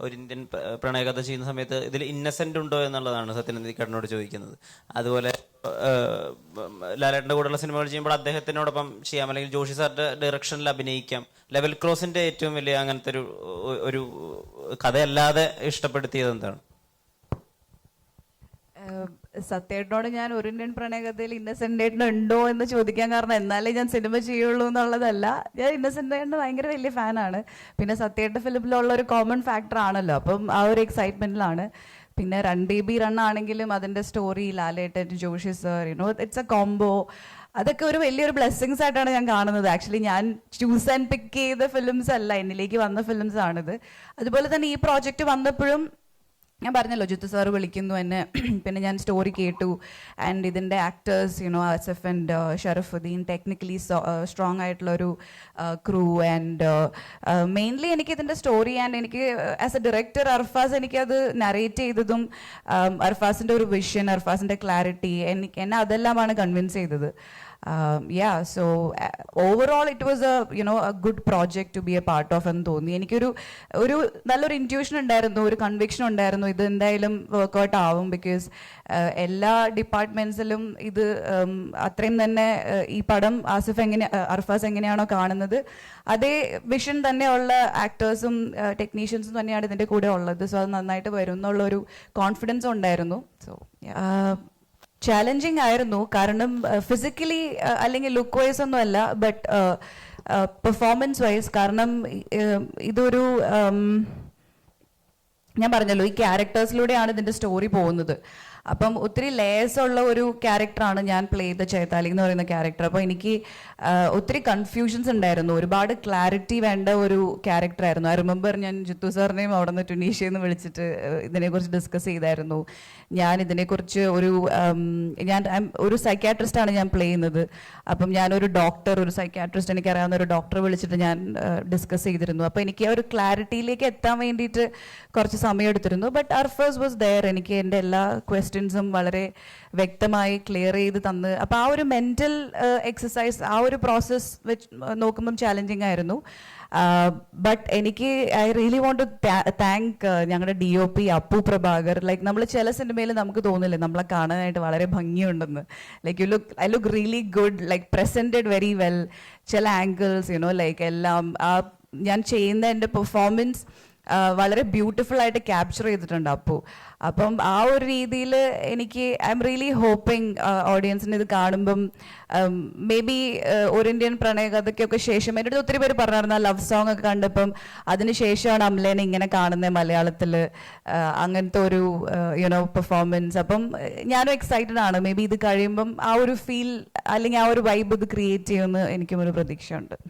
ഒരു ഇന്ത്യൻ പ്രണയകഥ ചെയ്യുന്ന സമയത്ത് ഇതിൽ ഇന്നസെന്റ് ഉണ്ടോ എന്നുള്ളതാണ് സത്യനന്ദിക്കാരനോട് ചോദിക്കുന്നത്. അതുപോലെ ലാലേട്ടന്റെ കൂടെയുള്ള സിനിമകൾ ചെയ്യുമ്പോൾ അദ്ദേഹത്തിനോടൊപ്പം ചെയ്യാം. അല്ലെങ്കിൽ ജോഷി സാറിന്റെ ഡയറക്ഷനിൽ അഭിനയിക്കാം. ലെവൽ ക്രോസിന്റെ ഏറ്റവും വലിയ അങ്ങനത്തെ ഒരു ഒരു കഥയല്ലാതെ ഇഷ്ടപ്പെടുത്തിയത് എന്താണ്? സത്യേട്ടനോട് ഞാൻ ഒരു ഇന്ത്യൻ പ്രണയകഥയിൽ ഇന്നസെന്റ് ഏട്ടൻ ഉണ്ടോ എന്ന് ചോദിക്കാൻ കാരണം എന്നാലേ ഞാൻ സിനിമ ചെയ്യുള്ളൂ എന്നുള്ളതല്ല. ഞാൻ ഇന്നസെന്റ് ഏട്ടൻ ഭയങ്കര വലിയ ഫാനാണ്. പിന്നെ സത്യേട്ട ഫിലിമിലുള്ള ഒരു കോമൺ ഫാക്ടർ ആണല്ലോ. അപ്പം ആ ഒരു എക്സൈറ്റ്മെന്റിലാണ് പിന്നെ റൺ ബേബി റൺ ആണെങ്കിലും അതിന്റെ story Lalettan Joshiy sir you know it's a combo അതൊക്കെ ഒരു വലിയൊരു ബ്ലെസ്സിങ്സ് ആയിട്ടാണ് ഞാൻ കാണുന്നത്. ആക്ച്വലി ഞാൻ ചൂസ് ആൻഡ് പിക്ക് ചെയ്ത ഫിലിംസ് അല്ല. എന്നിലേക്ക് വന്ന ഫിലിംസ് ആണിത്. അതുപോലെ തന്നെ ഈ പ്രോജക്റ്റ് വന്നപ്പോഴും ഞാൻ പറഞ്ഞല്ലോ ജിത്തു സാർ വിളിക്കുന്നു എന്നെ. പിന്നെ ഞാൻ സ്റ്റോറി കേട്ടു. ആൻഡ് ഇതിന്റെ actors you know Asaf and Sharafudheen technically strong ആയിട്ടുള്ള ഒരു ക്രൂ ആൻഡ് മെയിൻലി എനിക്ക് ഇതിന്റെ സ്റ്റോറി ആൻഡ് എനിക്ക് ആസ് എ ഡയറക്ടർ അർഫാസ് എനിക്കത് നറേറ്റ് ചെയ്തതും um, അർഫാസിന്റെ ഒരു വിഷൻ അർഫാസിന്റെ ക്ലാരിറ്റി എനിക്ക് എന്നെ അതെല്ലാമാണ് കൺവിൻസ് ചെയ്തത്. Yeah so overall it was a you know a good project to be a part of എന്ന് തോന്നി. എനിക്കൊരു ഒരു നല്ലൊരു ഇന്റ്യൂഷൻ ഉണ്ടായിരുന്നു ഒരു കൺവിക്ഷൻ ഉണ്ടായിരുന്നു ഇത് എന്തായാലും വർക്കൗട്ട് ആവും ബിക്കോസ് എല്ലാ ഡിപ്പാർട്ട്മെന്റ്സിലും ഇത് അത്രയും തന്നെ uh, ഈ പടം ആസിഫ് എങ്ങനെ uh, അർഫാസ് എങ്ങനെയാണോ കാണുന്നത് അതേ വിഷൻ തന്നെയുള്ള ആക്ടേഴ്സും ടെക്നീഷ്യൻസും തന്നെയാണ് ഇതിന്റെ കൂടെ ഉള്ളത്. സോ അത് നന്നായിട്ട് വരും എന്നുള്ളൊരു കോൺഫിഡൻസ് ഉണ്ടായിരുന്നു സോ ചാലഞ്ചിങ് ആയിരുന്നു. കാരണം ഫിസിക്കലി അല്ലെങ്കിൽ ലുക്ക് വൈസ് ഒന്നും അല്ല ബട്ട് പെർഫോമൻസ് വൈസ് കാരണം ഇതൊരു ഞാൻ പറഞ്ഞല്ലോ ഈ ക്യാരക്ടേഴ്സിലൂടെയാണ് ഇതിന്റെ സ്റ്റോറി പോകുന്നത്. അപ്പം ഒത്തിരി ലേയേഴ്സ് ഉള്ള ഒരു ക്യാരക്ടറാണ് ഞാൻ പ്ലേ ചെയ്ത ചേത്താലി എന്ന് പറയുന്ന ക്യാരക്ടർ അപ്പോൾ എനിക്ക് ഒത്തിരി കൺഫ്യൂഷൻസ് ഉണ്ടായിരുന്നു. ഒരുപാട് ക്ലാരിറ്റി വേണ്ട ഒരു ക്യാരക്ടറായിരുന്നു ഐ റിമെമ്പർ ഞാൻ ജിത്തു സാറിനെയും അവിടെ നിന്ന് ടുണീഷ്യയിൽ നിന്ന് വിളിച്ചിട്ട് ഇതിനെക്കുറിച്ച് ഡിസ്കസ് ചെയ്തായിരുന്നു. ഞാൻ ഇതിനെക്കുറിച്ച് ഒരു ഞാൻ ഒരു സൈക്യാട്രിസ്റ്റ് ആണ് ഞാൻ പ്ലേ ചെയ്യുന്നത്. അപ്പം ഞാനൊരു ഡോക്ടർ ഒരു സൈക്യാട്രിസ്റ്റ് എനിക്കറിയാവുന്ന ഒരു ഡോക്ടറെ വിളിച്ചിട്ട് ഞാൻ ഡിസ്കസ് ചെയ്തിരുന്നു. അപ്പോൾ എനിക്ക് ആ ഒരു ക്ലാരിറ്റിയിലേക്ക് എത്താൻ വേണ്ടിയിട്ട് കുറച്ച് സമയം എടുത്തിരുന്നു. ബട്ട് അർഫേഴ്സ് വാസ് ദയർ എനിക്ക് എന്റെ എല്ലാ ക്വസ്റ്റ്യൻസും വളരെ വ്യക്തമായി ക്ലിയർ ചെയ്ത് തന്ന്. അപ്പോൾ ആ ഒരു മെന്റൽ എക്സസൈസ് ആ ഒരു പ്രോസസ്സ് വെച്ച് നോക്കുമ്പം ചാലഞ്ചിങ് ആയിരുന്നു. ബട്ട് എനിക്ക് I really want to thank ഞങ്ങളുടെ D O P Appu Prabhakar. Like നമ്മൾ ചില സിനിമയിൽ നമുക്ക് തോന്നില്ലേ നമ്മളെ കാണാനായിട്ട് വളരെ ഭംഗിയുണ്ടെന്ന്. Like you look I look really good like presented very well ചില ആംഗിൾസ് യുനോ ലൈക്ക് എല്ലാം ആ ഞാൻ ചെയ്യുന്ന എന്റെ പെർഫോമൻസ് വളരെ ബ്യൂട്ടിഫുൾ ആയിട്ട് ക്യാപ്ചർ ചെയ്തിട്ടുണ്ട് അപ്പു. അപ്പം ആ ഒരു രീതിയിൽ എനിക്ക് ഐ എം റിയലി ഹോപ്പിംഗ് ഓഡിയൻസിന് ഇത് കാണുമ്പം മേ ബി ഒരു ഇന്ത്യൻ പ്രണയകഥയ്ക്കൊക്കെ ശേഷം എന്റെ അടുത്ത് ഒത്തിരി പേര് പറഞ്ഞായിരുന്നു ആ ലവ് സോങ് ഒക്കെ കണ്ടപ്പം അതിന് ശേഷമാണ് അമ്ലേനെ ഇങ്ങനെ കാണുന്നത് മലയാളത്തിൽ അങ്ങനത്തെ ഒരു യുനോ പെർഫോമൻസ് അപ്പം ഞാനും എക്സൈറ്റഡ് ആണ്. മേ ബി ഇത് കഴിയുമ്പം ആ ഒരു ഫീൽ അല്ലെങ്കിൽ ആ ഒരു വൈബ് ഇത് ക്രിയേറ്റ് ചെയ്യുമെന്ന് എനിക്കും ഒരു പ്രതീക്ഷയുണ്ട്.